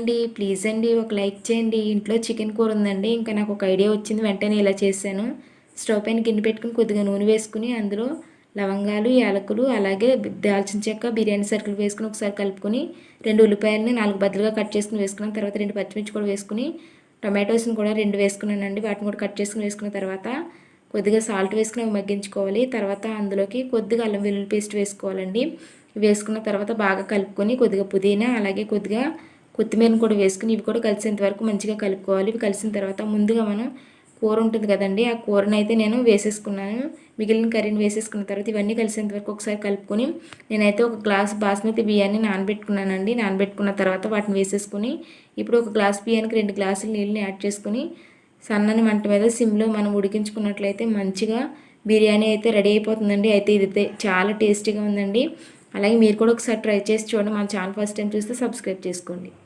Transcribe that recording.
అండి ప్లీజ్ అండి. ఒక లైక్ చేయండి. ఇంట్లో చికెన్ కూర ఉందండి. ఇంకా నాకు ఒక ఐడియా వచ్చింది. వెంటనే ఇలా చేశాను. స్టవ్ పైన గిన్నె పెట్టుకుని కొద్దిగా నూనె వేసుకుని అందులో లవంగాలు యాలకులు అలాగే దాల్చిన చెక్క బిర్యానీ సరుకులు వేసుకుని ఒకసారి కలుపుకొని రెండు ఉల్లిపాయలని నాలుగు బద్దలుగా కట్ చేసుకుని వేసుకున్నాను. తర్వాత రెండు పచ్చిమిర్చి కూడా వేసుకుని టొమాటోస్ని కూడా రెండు వేసుకున్నానండి. వాటిని కూడా కట్ చేసుకుని వేసుకున్న తర్వాత కొద్దిగా సాల్ట్ వేసుకుని అవి మగ్గించుకోవాలి. తర్వాత అందులోకి కొద్దిగా అల్లం వెల్లుల్లి పేస్ట్ వేసుకోవాలండి. వేసుకున్న తర్వాత బాగా కలుపుకొని కొద్దిగా పుదీనా అలాగే కొద్దిగా కొత్తిమీరను కూడా వేసుకుని ఇవి కూడా కలిసేంత వరకు మంచిగా కలుపుకోవాలి. ఇవి కలిసిన తర్వాత ముందుగా మనం కూర ఉంటుంది కదండి ఆ కూరను అయితే నేను వేసేసుకున్నాను. మిగిలిన కర్రీని వేసేసుకున్న తర్వాత ఇవన్నీ కలిసేంత వరకు ఒకసారి కలుపుకొని నేనైతే ఒక గ్లాస్ బాస్మతి బియ్యాన్ని నానబెట్టుకున్నానండి. నానబెట్టుకున్న తర్వాత వాటిని వేసేసుకుని ఇప్పుడు ఒక గ్లాస్ బియ్యానికి రెండు గ్లాసులు నీళ్ళని యాడ్ చేసుకుని సన్నని మంట మీద సిమ్లో మనం ఉడికించుకున్నట్లయితే మంచిగా బిర్యానీ అయితే రెడీ అయిపోతుందండి. అయితే ఇది చాలా టేస్టీగా ఉందండి. అలాగే మీరు కూడా ఒకసారి ట్రై చేసి చూడండి. మన ఛానల్ ఫస్ట్ టైం చూస్తే సబ్స్క్రైబ్ చేసుకోండి.